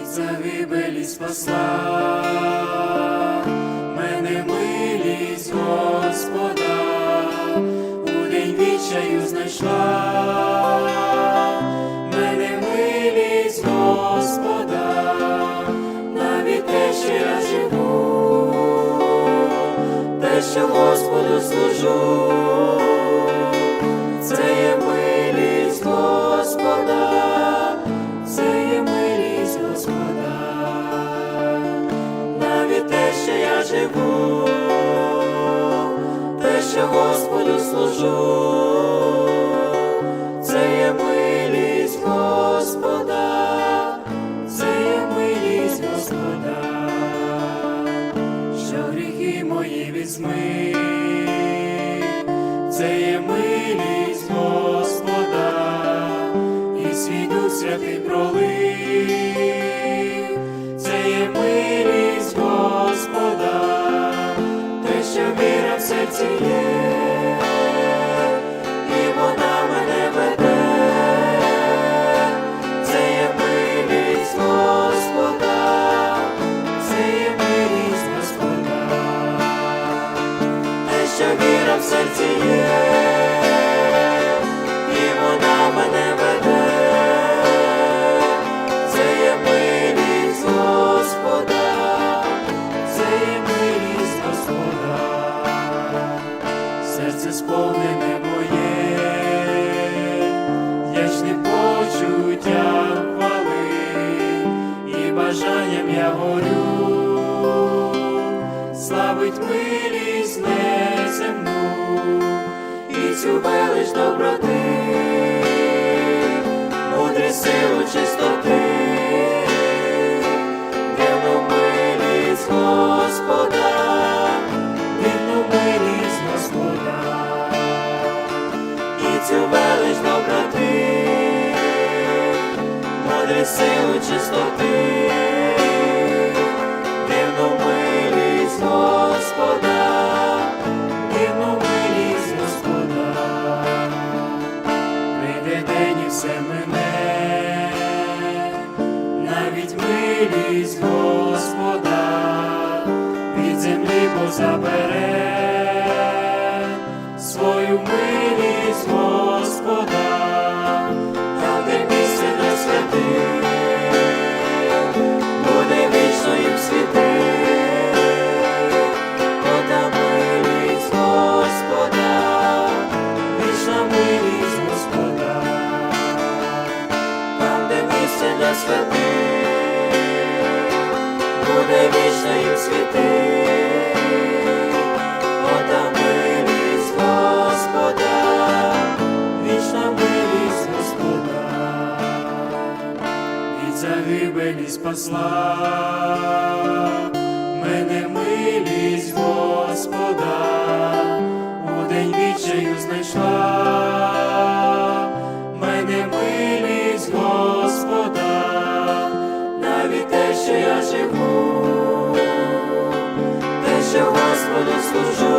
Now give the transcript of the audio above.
від загибелі спасла, мене милість Господа, у день відчаю знайшла, мене милість Господа, навіть те, що я живу, те, що Господу служу, живу, те, що Господу служу, це є милість Господа, це є милість Господа, що гріхи мої візьми, серці є, і вона мене це є милість Господа, це є милість Господа, те, що віра в серці почуттям хвали, і бажанням я горю, славить милість неземну і цю велич доброти, мудрі силу чистоти, дивну милість Господа, дивну милість Господа, і цю велич силу чистоти, дивну милість Господа, дивну милість Господа, прийде все мене, навіть милість Господа, від землі позабере свою милість для буде вічно їм світи. Ота милість Господа, вічна милість Господа, від загибелі спасла surgiu.